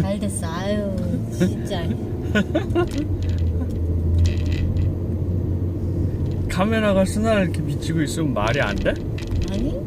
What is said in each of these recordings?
잘 됐어. 아유, 진짜. 카메라가 스나를 이렇게 비치고 있으면 말이 안 돼? 아니?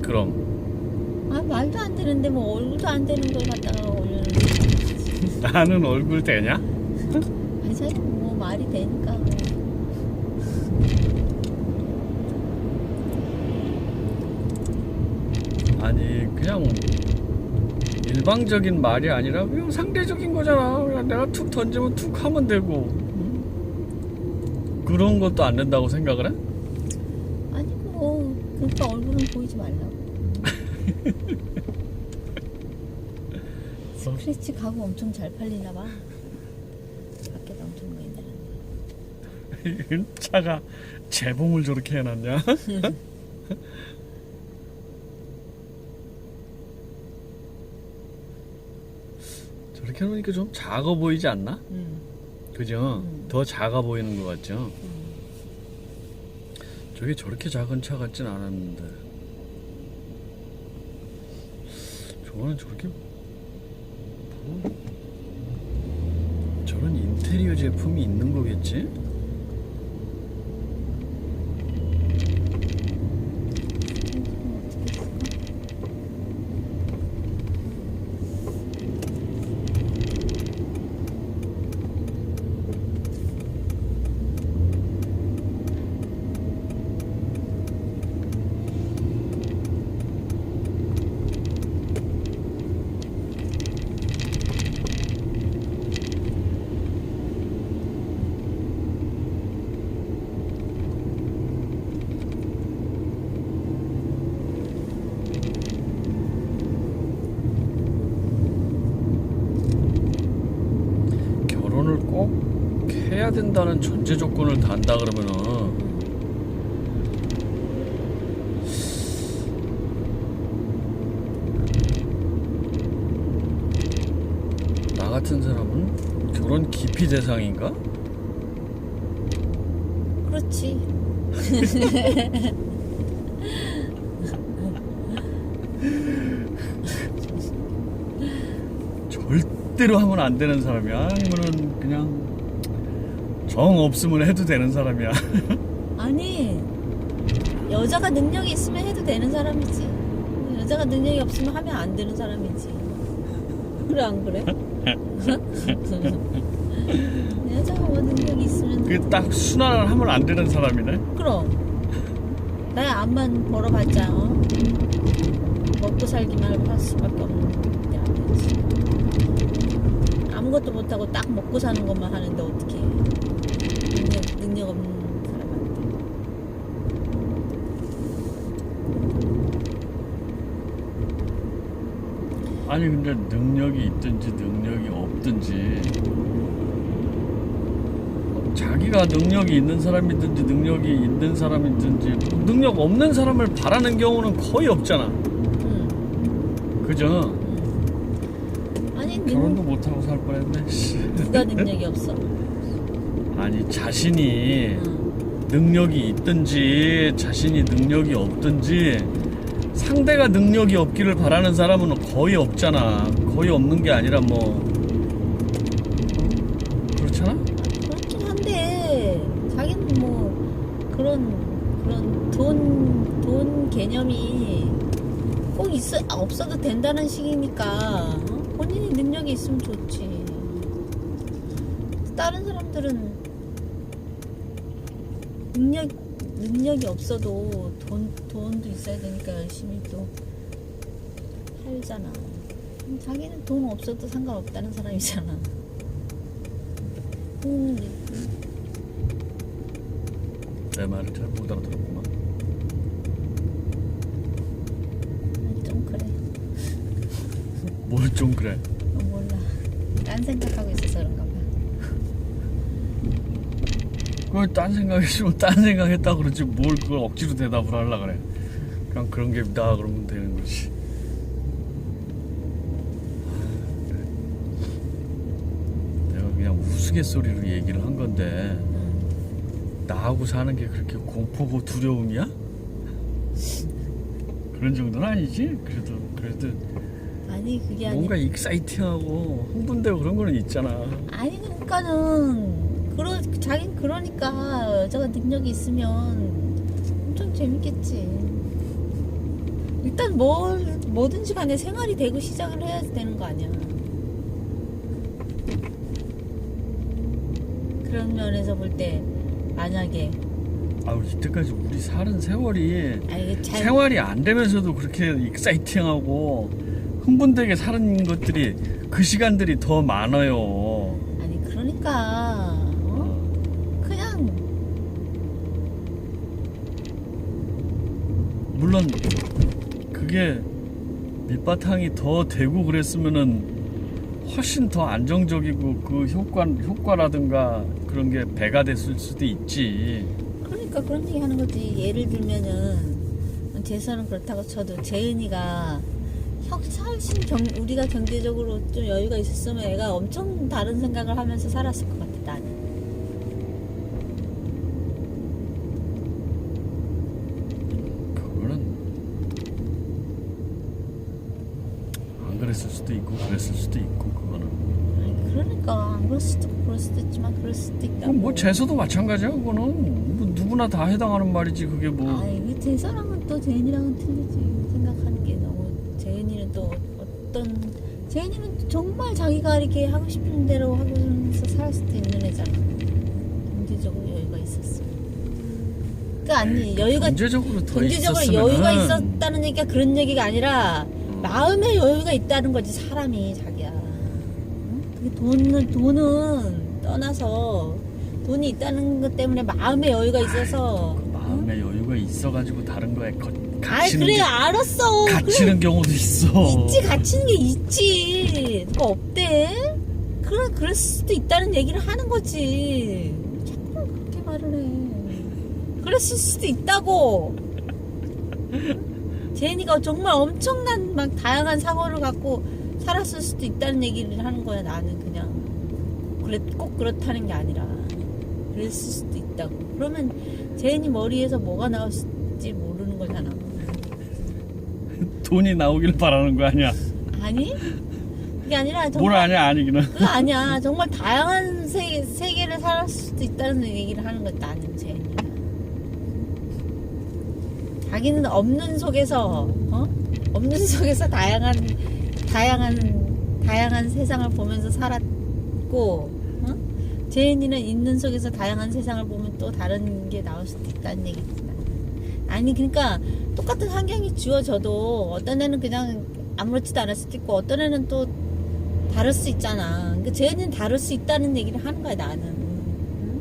그럼 아, 말도 안 되는데 뭐 얼굴도 안 되는 걸 갖다가 올려놓는 나는 얼굴 되냐? 아니, 뭐 말이 되니까. 아니 그냥 일방적인 말이 아니라 그냥 상대적인 거잖아. 그냥 내가 툭 던지면 툭 하면 되고 응? 그런 것도 안 된다고 생각을 해? 아니, 뭐, 그러니까 얼굴은 보이지 말라고. 스크래치 가구 엄청 잘 팔리나 봐. 밖에다 엄청 많이 내놨네. 차가 재봉을 저렇게 해놨냐? 저렇게 해놓으니까 좀 작아 보이지 않나? 응. 그죠? 음. 더 작아 보이는 것 같죠? 응. 저게 저렇게 작은 차 같진 않았는데 저거는 저렇게 뭐 저런 인테리어 제품이 있는 거겠지? 결혼을 꼭 해야 된다는 전제 조건을 단다 그러면은 나 같은 사람은 결혼 기피 대상인가? 그렇지. 절대로 하면 안 되는 사람이야. 아니면은 그냥 정 없으면 해도 되는 사람이야. 아니 여자가 능력이 있으면 해도 되는 사람이지 여자가 능력이 없으면 하면 안 되는 사람이지 그래 안 그래? 여자가 뭐 능력이 있으면 그게 딱 순환을 하면 안 되는 사람이네. 그럼 나의 앞만 벌어봤자 어? 먹고 살기만 할 수밖에 없는 게안 되지 아무것도 못하고 딱 먹고 사는 것만 하는데 어떻게 능력, 없는 사람한테 아니 근데 능력이 있든지 능력이 없든지 자기가 능력이 있는 사람이든지 능력이 있는 사람이든지 능력 없는 사람을 바라는 경우는 거의 없잖아. 응. 그죠? 아니 결혼도 능, 못하고 살 뻔했네. 씨. 누가 능력이 없어? 아니 자신이 응. 능력이 있든지 자신이 능력이 없든지 상대가 능력이 없기를 바라는 사람은 거의 없잖아. 거의 없는 게 아니라 뭐 그렇잖아? 그렇긴 한데 자기는 뭐 그런 그런 돈 돈 개념이 꼭 있어 아, 없어도 된다는 식이니까 어? 본인이 능력이 있으면 좋지. 다른 사람들은 능력 능력이 없어도 돈 돈도 있어야 되니까 열심히 또 살잖아. 음, 자기는 돈 없어도 상관없다는 사람이잖아. 음, 내 말을 잘 못 알아들었구만. 좀 그래. 뭘 좀 그래. 어, 몰라. 딴 생각하고 있어서 그런가 봐. 그걸 딴 생각했으면 딴 생각했다 그러지 뭘 그걸 억지로 대답을 하려 그래. 그냥 그런 게나 그러면 되는 거지. 내가 그냥 우스갯소리로 얘기를 한 건데 응. 나하고 사는 게 그렇게 공포고 두려움이야? 그런 정도는 아니지. 그래도 그래도 아니 아니 그게 아니 뭔가 익사이팅하고 흥분되고 그런 거는 있잖아. 아니 그러니까는 그러 자긴 그러니까 여자가 능력이 있으면 엄청 재밌겠지. 일단 뭘 뭐든지 간에 생활이 되고 시작을 해야 되는 거 아니야. 그런 면에서 볼 때 만약에 아우 이때까지 우리 사는 세월이 아 이게 잘 생활이 안 되면서도 그렇게 익사이팅하고 흥분되게 사는 것들이 그 시간들이 더 많아요. 아니 그러니까 어? 그냥 물론 그게 밑바탕이 더 되고 그랬으면은 훨씬 더 안정적이고 그 효과 효과라든가 그런 게 배가 됐을 수도 있지. 그러니까 그런 얘기 하는 거지. 예를 들면은 재선은 그렇다고 쳐도 재은이가 형 훨씬 경, 우리가 경제적으로 좀 여유가 있었으면 애가 엄청 다른 생각을 하면서 살았을 것 같아 나는 안 그랬을 수도 있고 그랬을 수도 있고 그거는. 아니, 그럴 수도 있고 그럴 수도 있지만 그럴 수도. 그럼 뭐 재수도 마찬가지야 그거는 뭐 누구나 다 해당하는 말이지 그게 뭐. 아니 그 재선랑은 또 재은이랑은 틀리지. 생각하는 게 너무 재은이는 또 어떤 재은이는 정말 자기가 이렇게 하고 싶은 대로 하고서 살 수도 있는 애잖아. 경제적으로 여유가 있었어. 그러니까 아니 여유가 경제적으로 더 경제적으로 있었으면은 여유가 있었다는 얘기가 그런 얘기가 아니라 어. 마음의 여유가 있다는 거지 사람이? 그게 돈은 돈은 떠나서 돈이 있다는 것 때문에 마음의 여유가 있어서. 그 마음의 여유가 있어가지고 다른 거에 거, 아이 갇히는 그래 게, 알았어. 갇히는 경우도 있어. 있지 갇히는 게 있지. 그거 없대? 그래 그럴 수도 있다는 얘기를 하는 거지. 자꾸 그렇게 말을 해. 그랬을 수도 있다고. 제니가 정말 엄청난 막 다양한 사고를 갖고 살았을 수도 있다는 얘기를 하는 거야. 나는 그냥 그래 꼭 그렇다는 게 아니라 그랬을 수도 있다고. 그러면 제니 머리에서 뭐가 나올지 모르는 거잖아. 돈이 나오길 바라는 거 아니야? 아니? 그게 아니라 뭘 정말 아냐 아니기는. 그거 아니야. 정말 다양한 세계, 세계를 살았을 수도 있다는 얘기를 하는 거야. 나는 제니. 자기는 없는 속에서 어? 없는 속에서 다양한 다양한 다양한 세상을 보면서 살았고 어? 제인이는 있는 속에서 다양한 세상을 보면 또 다른 게 나올 수도 있다는 얘기지. 아니 그러니까 똑같은 환경이 주어져도 어떤 애는 그냥 아무렇지도 않을 수도 있고 어떤 애는 또 다를 수 있잖아. 그러니까 쟤는 다를 수 있다는 얘기를 하는 거야 나는. 응?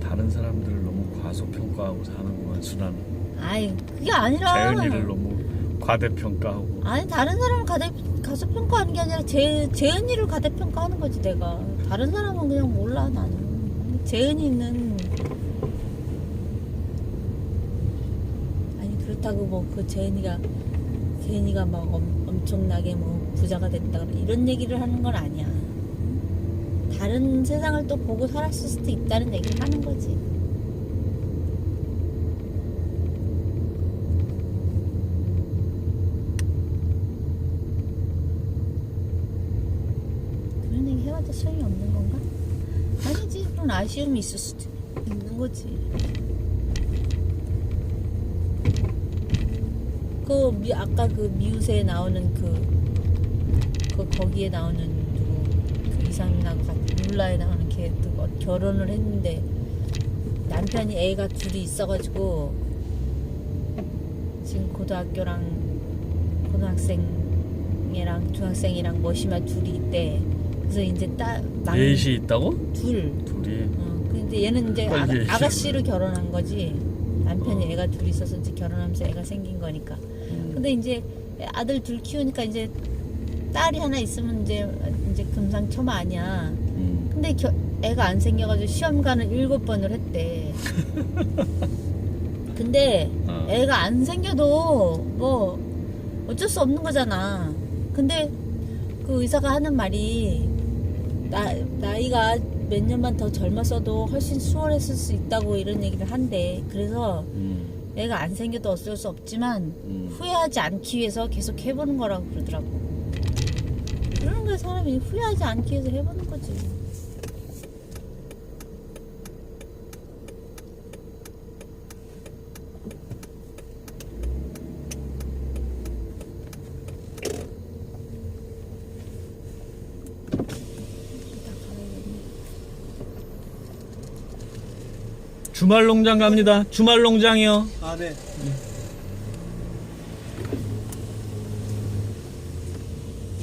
다른 사람들을 너무 과소평가하고 사는구만 순환. 아이 그게 아니라. 재은이를 너무 과대평가하고. 아니 다른 사람을 가대 가소평가하는 게 아니라 제 재은이를 가대평가하는 거지 내가. 다른 사람은 그냥 몰라 나는. 재은이는 아니 그렇다고 뭐 그 재은이가 재은이가 막 엄, 엄청나게 뭐 부자가 됐다 이런 얘기를 하는 건 아니야. 다른 세상을 또 보고 살았을 수도 있다는 얘기를 하는 거지. 소용이 없는 건가? 아니지 그런 아쉬움이 있을 수도 있는 거지 그 미, 아까 그 미우새에 나오는 그, 그 거기에 나오는 누구 그 이상민하고 같은 룰라에 나오는 걔 그, 어, 결혼을 했는데 남편이 애가 둘이 있어가지고 지금 고등학교랑 고등학생이랑 중학생이랑 머시마 둘이 있대. 그래서 이제 딸 막- 넷이 있다고? 둘. 둘이. 어, 근데 얘는 이제 아, 빨리 아가씨로 결혼한 거지. 남편이 어. 애가 둘 있어서 이제 결혼하면서 애가 생긴 거니까. 음. 근데 이제 아들 둘 키우니까 이제 딸이 하나 있으면 이제 이제 금상첨화 아니야. 음. 근데 겨- 애가 안 생겨가지고 시험관을 일곱 번을 했대. 근데 어. 애가 안 생겨도 뭐 어쩔 수 없는 거잖아. 근데 그 의사가 하는 말이 나, 나이가 몇 년만 더 젊었어도 훨씬 수월했을 수 있다고 이런 얘기를 한대. 그래서 음. 애가 안 생겨도 어쩔 수 없지만 음. 후회하지 않기 위해서 계속 해보는 거라고 그러더라고. 그런 거야 사람이 후회하지 않기 위해서 해보는 거지. 이따 가야겠네. 주말 농장 갑니다. 주말 농장이요. 아, 네.